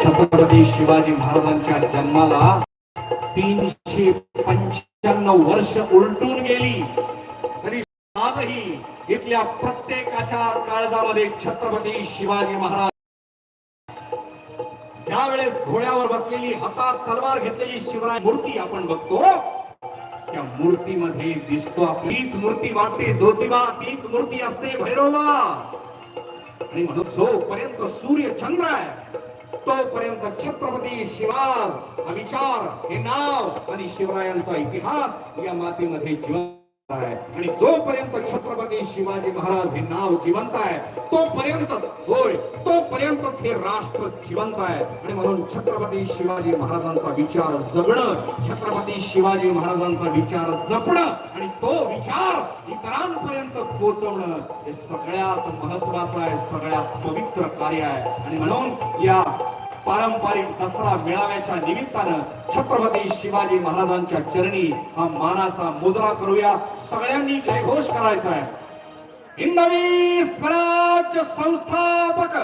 छत्रपती शिवाजी महाराजांच्या जन्माला तीनशे पंच्याण्णव वर्ष उलटून गेली तरी आजही इथल्या प्रत्येकाच्या काळजामध्ये छत्रपती शिवाजी महाराज ज्यावेळेस घोड्यावर बसलेली हातात तलवार घेतलेली शिवराय मूर्ती आपण बघतो त्या मूर्तीमध्ये दिसतो आपलीच मूर्ती वाटते ज्योतिबा तीच मूर्ती असते भैरोबा. आणि म्हणून जोपर्यंत सूर्य चंद्र आहे तोपर्यंत छत्रपती शिवाज हा विचार हे नाव आणि शिवरायांचा इतिहास या मातीमध्ये जीवन आहे. आणि जोपर्यंत छत्रपती शिवाजी महाराज हे नाव जिवंत आहे तोपर्यंतच होय तोपर्यंतच हे राष्ट्र जिवंत आहे. आणि म्हणून छत्रपती शिवाजी महाराजांचा विचार जगणं छत्रपती शिवाजी महाराजांचा विचार जपणं आणि तो विचार इतरांपर्यंत पोहोचवणं हे सगळ्यात महत्वाचं आहे सगळ्यात पवित्र कार्य आहे. आणि म्हणून या पारंपरिक दसरा मेळाव्याच्या निमित्तानं छत्रपती शिवाजी महाराजांच्या चरणी हा मानाचा मुद्रा करूया. सगळ्यांनी जयघोष करायचा आहे. हिंदवी स्वराज्य संस्थापक